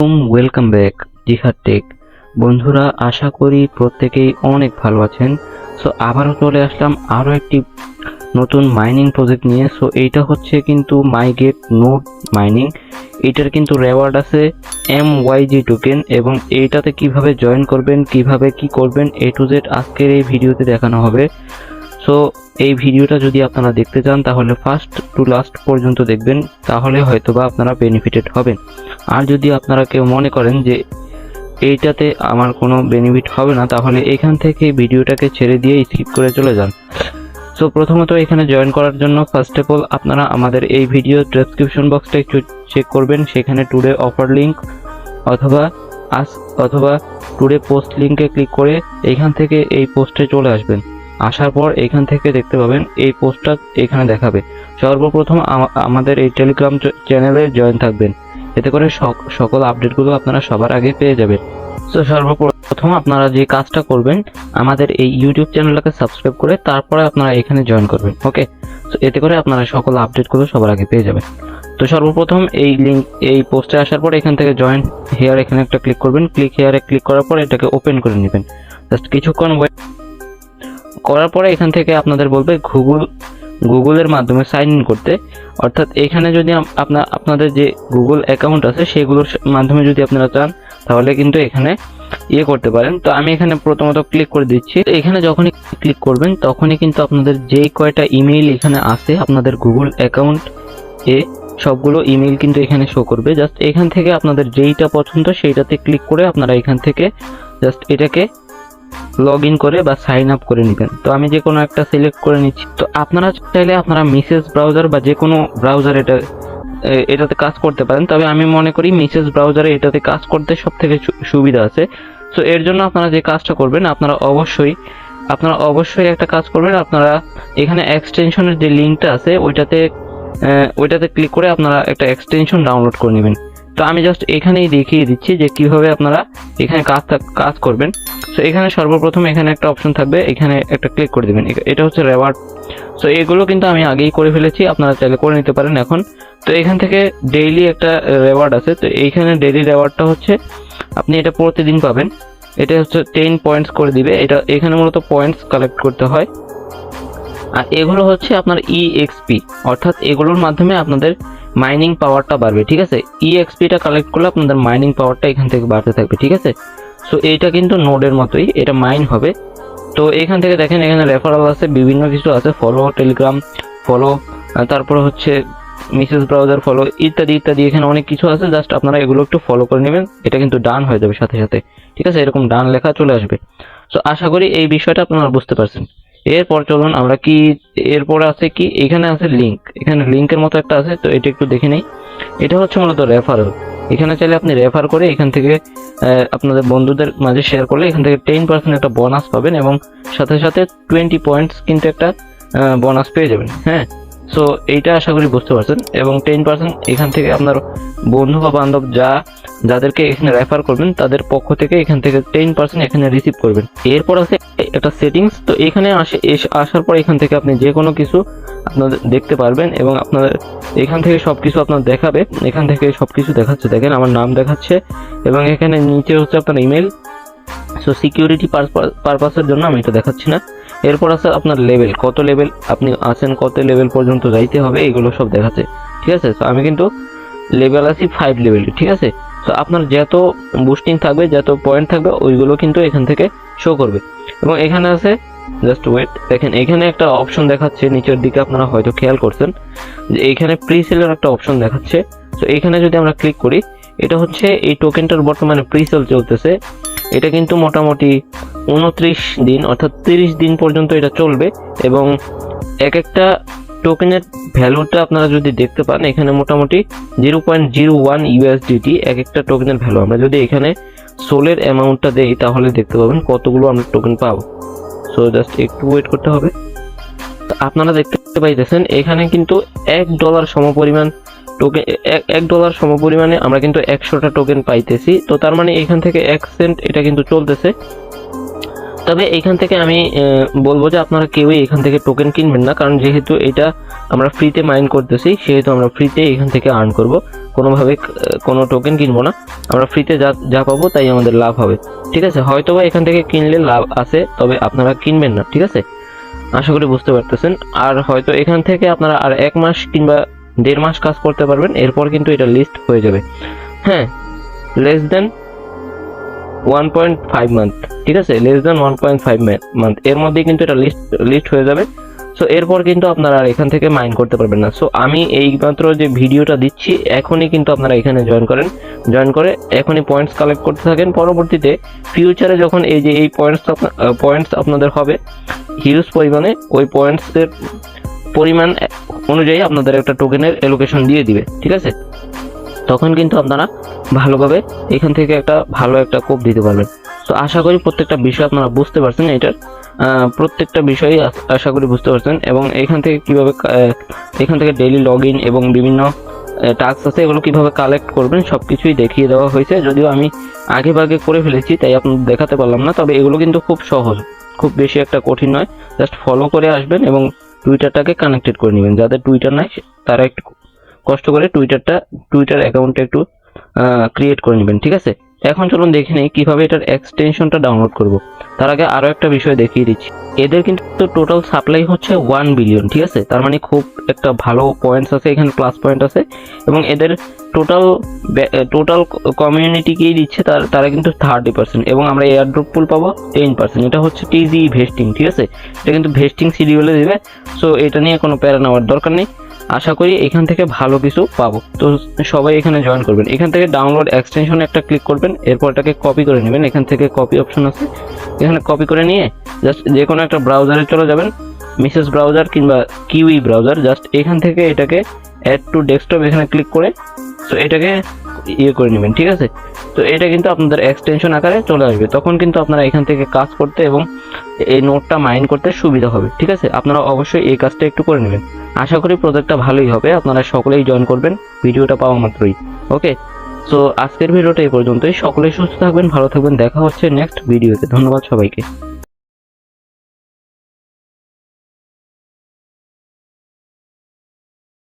Welcome back জিহাদ take. বন্ধুরা, আশা করি প্রত্যেকেই অনেক ভালো আছেন। সো আবারও চলে আসলাম আরও একটি নতুন মাইনিং প্রজেক্ট নিয়ে। সো এইটা হচ্ছে কিন্তু মাইগেট নোট মাইনিং এটার কিন্তু রেওয়ার্ড আছে এম ওয়াইজি টোকেন এবং এইটাতে কীভাবে জয়েন করবেন, কীভাবে কি করবেন এ টু জেড আজকের এই ভিডিওতে দেখানো হবে। সো এই ভিডিওটা যদি আপনারা দেখতে চান, তাহলে ফার্স্ট টু লাস্ট পর্যন্ত দেখবেন, তাহলে হয়তোবা আপনারা বেনিফিটেড হবেন। আর যদি আপনারা কেউ মনে করেন যে এইটাতে আমার কোনো বেনিফিট হবে না, তাহলে এখান থেকে ভিডিওটাকে ছেড়ে দিয়ে স্কিপ করে চলে যান। সো প্রথমত এখানে জয়েন করার জন্য ফার্স্ট অফ অল আপনারা আমাদের এই ভিডিও ডেসক্রিপশন বক্সটা একটু চেক করবেন। সেখানে টুডে অফার লিঙ্ক অথবা আস অথবা টুডে পোস্ট লিঙ্কে ক্লিক করে এইখান থেকে এই পোস্টে চলে আসবেন। আসার পর এখান থেকে দেখতে পাবেন এই পোস্টটা এখানে দেখাবে। সর্বপ্রথম আমাদের এই টেলিগ্রাম চ্যানেলে জয়েন থাকবেন। এতে করে সক- সকল আপডেটগুলো আপনারা সবার আগে পেয়ে যাবেন। তো সর্বপ্রথম আপনারা যে কাজটা করবেন, আমাদের এই ইউটিউব চ্যানেলটাকে সাবস্ক্রাইব করে তারপরে আপনারা এখানে জয়েন করবেন, ওকে? তো এতে করে আপনারা সকল আপডেটগুলো সবার আগে পেয়ে যাবেন। তো সর্বপ্রথম এই লিঙ্ক এই পোস্টে আসার পর এখান থেকে জয়েন হেয়ার এখানে একটা ক্লিক করবেন। ক্লিক হেয়ারে ক্লিক করার পর এটাকে ওপেন করে নেবেন। জাস্ট কিছুক্ষণ ওয়েট করার পরে এখান থেকে আপনাদের বলবে গুগল গুগলের মাধ্যমে সাইন ইন করতে। অর্থাৎ এখানে যদি আপনার আপনাদের যে গুগল অ্যাকাউন্ট আছে, সেগুলোর মাধ্যমে যদি আপনারা চান, তাহলে কিন্তু এখানে ইয়ে করতে পারেন। তো আমি এখানে প্রথমত ক্লিক করে দিচ্ছি। এখানে যখনই ক্লিক করবেন, তখনই কিন্তু আপনাদের যেই কয়টা ইমেইল এখানে আছে, আপনাদের গুগল অ্যাকাউন্ট এ সবগুলো ইমেইল কিন্তু এখানে শো করবে। জাস্ট এখান থেকে আপনাদের যেইটা পছন্দ, সেইটাতে ক্লিক করে আপনারা এখান থেকে জাস্ট এটাকে লগ ইন করে বা সাইন আপ করে নেবেন। তো আমি যে কোনো একটা সিলেক্ট করে নিচ্ছি। তো আপনারা চাইলে আপনারা মিসেস ব্রাউজার বা যে কোনো ব্রাউজার এটা এটাতে কাজ করতে পারেন। তবে আমি মনে করি মিসেস ব্রাউজারে এটাতে কাজ করতে সব থেকে সুবিধা আছে। সো এর জন্য আপনারা যে কাজটা করবেন, আপনারা অবশ্যই আপনারা অবশ্যই একটা কাজ করবেন। আপনারা এখানে এক্সটেনশনের যে লিঙ্কটা আছে, ওইটাতে ওইটাতে ক্লিক করে আপনারা একটা এক্সটেনশন ডাউনলোড করে নেবেন। তো আমি জাস্ট এখানেই দেখিয়ে দিচ্ছি যে কীভাবে আপনারা এখানে কাজ কাজ করবেন। সো এখানে সর্বপ্রথম এখানে একটা অপশন থাকবে। এখানে একটা ক্লিক করে দেবেন। এটা হচ্ছে রেওয়ার্ড সো এগুলো কিন্তু আমি আগেই করে ফেলেছি। আপনারা চাইলে করে নিতে পারেন এখন। তো, এখান থেকে ডেইলি একটা রেওয়ার্ড আছে। তো, এইখানে ডেইলি রেওয়ার্ডটা হচ্ছে, আপনি এটা প্রতিদিন পাবেন। এটা হচ্ছে টেন পয়েন্টস করে দিবে। এটা, এখানে মূলত পয়েন্টস কালেক্ট করতে হয়। আর এগুলো হচ্ছে আপনার ইএক্সপি অর্থাৎ এগুলোর মাধ্যমে আপনাদের মাইনিং পাওয়ারটা বাড়বে, ঠিক আছে? ইএক্সপিটা কালেক্ট করলে আপনাদের মাইনিং পাওয়ারটা এখান থেকে বাড়তে থাকবে, ঠিক আছে? সো এইটা কিন্তু নোডের মতোই, এটা মাইন হবে। তো এখান থেকে দেখেন, এখানে রেফারেল আছে, বিভিন্ন কিছু আছে ফলো টেলিগ্রাম ফলো তারপরে হচ্ছে মিসেস ব্রাউজার ফলো ইত্যাদি ইত্যাদি, এখানে অনেক কিছু আছে জাস্ট আপনারা এগুলো একটু ফলো করে নেবেন, এটা কিন্তু ডান হয়ে যাবে সাথে সাথে। ঠিক আছে? এরকম ডান লেখা চলে আসবে। সো আশা করি এই বিষয়টা আপনারা বুঝতে পারছেন। এরপর চলুন আমরা কি, এরপর আছে কি? এখানে আছে লিংক এখানে লিংকের মতো একটা আছে, তো এটা একটু দেখে নেই। এটা হচ্ছে মূলত রেফারেল এখানে চাইলে আপনি রেফার করে এখান থেকে আপনাদের বন্ধুদের মাঝে শেয়ার করলে এখান থেকে টেন পার্সেন্ট একটা বোনাস পাবেন এবং সাথে সাথে টোয়েন্টি পয়েন্টস কিন্তু একটা বোনাস পেয়ে যাবেন হ্যাঁ? সো এইটা আশা করি বুঝতে পারছেন। এবং টেন পার্সেন্ট এখান থেকে আপনার বন্ধু বা বান্ধব যা, যাদেরকে এখানে রেফার করবেন, তাদের পক্ষ থেকে এখান থেকে টেন পার্সেন্ট এখানে রিসিভ করবেন। এরপর আছে একটা সেটিংস তো এখানে আসে আসার পর এখান থেকে আপনি যে কোনো কিছু আপনাদের দেখতে পারবেন এবং আপনাদের এখান থেকে সব কিছু আপনার দেখাবে। এখান থেকে সব কিছু দেখাচ্ছে। দেখেন, আমার নাম দেখাচ্ছে এবং এখানে নিচে হচ্ছে আপনার ইমেল সো সিকিউরিটি পারপাসের জন্য আমি এটা দেখাচ্ছি না। এরপর আছে আপনার লেভেল কত লেভেল আপনি আছেন কত লেভেল পর্যন্ত যাইতে হবে এগুলো সব দেখাচ্ছে, ঠিক আছে? তো আমি কিন্তু লেভেল আছি ফাইভ লেভেল ঠিক আছে? তো আপনার যত বুস্টিং থাকবে, যত পয়েন্ট থাকবে, ওইগুলো কিন্তু এখান থেকে শো করবে। এবং এখানে আছে জাস্ট ওয়েট দেখেন, এখানে একটা অপশন দেখাচ্ছে, নিচের দিকে আপনারা হয়তো খেয়াল করছেন, যে এইখানে প্রি সেলের একটা অপশন দেখাচ্ছে। তো এখানে যদি আমরা ক্লিক করি, এটা হচ্ছে এই টোকেনটার বর্তমানে প্রি সেল চলতেছে, এটা কিন্তু মোটামুটি উনত্রিশ দিন, অর্থাৎ তিরিশ দিন পর্যন্ত এটা চলবে এবং এক একটা টোকেনের ভ্যালুটা আপনারা যদি দেখতে পান, এখানে মোটামুটি zero point zero one USDT এক একটা টোকেনের ভ্যালু আমরা যদি এখানে সোলের অ্যামাউন্টটা দেই, তাহলে দেখতে পাবেন কতগুলো আমরা টোকেন পাবো। সো জাস্ট একটু ওয়েট করতে হবে। আপনারা দেখতে পাইতেছেন, এখানে কিন্তু এক ডলার সমপরিমাণ টোকেন এক ডলার সমপরিমাণে আমরা কিন্তু একশোটা টোকেন পাইতেছি। তো তার মানে এখান থেকে এক সেন্ট এটা কিন্তু চলতেছে। তবে এখান থেকে আমি বলব যে আপনারা কেউই এখান থেকে টোকেন কিনবেন না, কারণ যেহেতু এটা আমরা ফ্রিতে মাইন করতেছি, সেহেতু আমরা ফ্রিতে এখান থেকে আর্ন করব। কোনোভাবে কোনো টোকেন কিনবো না। আমরা ফ্রিতে যা যা পাবো তাই আমাদের লাভ হবে। ঠিক আছে? হয়তো বা এখান থেকে কিনলে লাভ আছে, তবে আপনারা কিনবেন না, ঠিক আছে? আশা করি বুঝতে পারতেছেন। আর হয়তো এখান থেকে আপনারা আর এক মাস কিংবা দেড় মাস কাজ করতে পারবেন, এরপর কিন্তু এটা লিস্ট হয়ে যাবে। হ্যাঁ less than one point five month ঠিক আছে? Less than one point five month এর মধ্যেই কিন্তু এটা লিস্ট লিস্ট হয়ে যাবে। সো এরপর কিন্তু আপনারা আর এখান থেকে মাইন করতে পারবেন না। সো আমি এইমাত্র যে ভিডিওটা দিচ্ছি, এখনই কিন্তু আপনারা এখানে জয়েন করেন। জয়েন করে এখনই পয়েন্টস কালেক্ট করতে থাকেন। পরবর্তীতে ফিউচারে যখন এই যে এই পয়েন্টস পয়েন্টস আপনাদের হবে হিউজ পরিমাণে ওই পয়েন্টসের পরিমাণ অনুযায়ী আপনাদের একটা টোকেনের এলোকেশন দিয়ে দিবে। ঠিক আছে? তখন কিন্তু আপনারা ভালোভাবে এখান থেকে একটা ভালো একটা কোপ দিতে পারবেন। তো আশা করি প্রত্যেকটা বিষয় আপনারা বুঝতে পারছেন এটার। প্রত্যেকটা বিষয়ই আশা করি বুঝতে পারছেন এবং এখান থেকে কীভাবে এখান থেকে ডেইলি লগ ইন এবং বিভিন্ন টাস্ক আছে এগুলো কীভাবে কালেক্ট করবেন সব কিছুই দেখিয়ে দেওয়া হয়েছে। যদিও আমি আগে ভাগে করে ফেলেছি, তাই আপনাদের দেখাতে পারলাম না, তবে এগুলো কিন্তু খুব সহজ। খুব বেশি একটা কঠিন নয়। জাস্ট ফলো করে আসবেন এবং টুইটারটাকে কানেক্টেড করে নেবেন। যাদের টুইটার নাই, তারা একটু কষ্ট করে টুইটারটা টুইটার অ্যাকাউন্টটা একটু ক্রিয়েট করে নেবেন, ঠিক আছে? এখন চলুন দেখে নেই কীভাবে এটার এক্সটেনশনটা ডাউনলোড করব। তার আগে আরও একটা বিষয় দেখিয়ে দিচ্ছি। এদের কিন্তু টোটাল সাপ্লাই হচ্ছে ওয়ান বিলিয়ন ঠিক আছে? তার মানে খুব একটা ভালো পয়েন্টস আছে, এখানে প্লাস পয়েন্ট আছে। এবং এদের টোটাল টোটাল কমিউনিটিকেই দিচ্ছে, তার, তারা কিন্তু থার্টি পার্সেন্ট এবং আমরা এয়ার ড্রপ পুল পাবো টেন পার্সেন্ট এটা হচ্ছে টিজি ভেস্টিং ঠিক আছে? এটা কিন্তু ভেস্টিং সিডিউলে দেবে। সো এটা নিয়ে কোনো প্যারা নেওয়ার দরকার নেই। আশা করি এখান থেকে ভালো কিছু পাবো। তো সবাই এখানে জয়েন করবেন। এখান থেকে ডাউনলোড এক্সটেনশন একটা ক্লিক করবেন, এরপর এটাকে কপি করে নেবেন। এখান থেকে কপি অপশন আছে। এখানে কপি করে নিয়ে জাস্ট যে কোনো একটা ব্রাউজারে চলে যাবেন মিসেস ব্রাউজার কিংবা কিউই ব্রাউজার জাস্ট এখান থেকে এটাকে অ্যাড টু ডেস্কটপ এখানে ক্লিক করে, তো এটাকে ইয়ে করে নেবেন, ঠিক আছে? তো এটা কিন্তু আপনাদের এক্সটেনশন আকারে চলে আসবে। তখন কিন্তু আপনারা এখান থেকে কাজ করতে এবং এই নোটটা মাইন্ড করতে সুবিধা হবে, ঠিক আছে? আপনারা অবশ্যই এই কাজটা একটু করে নেবেন। আশা করি প্রজেক্টটা ভালোই হবে, আপনারা সকলেই জয়েন করবেন, ভিডিওটা পাওয়া মাত্রই ওকে সো আজকের ভিডিওটা এই পর্যন্তই, সকলেই সুস্থ থাকবেন, ভালো থাকবেন, দেখা হচ্ছে নেক্সট ভিডিওতে ধন্যবাদ সবাইকে।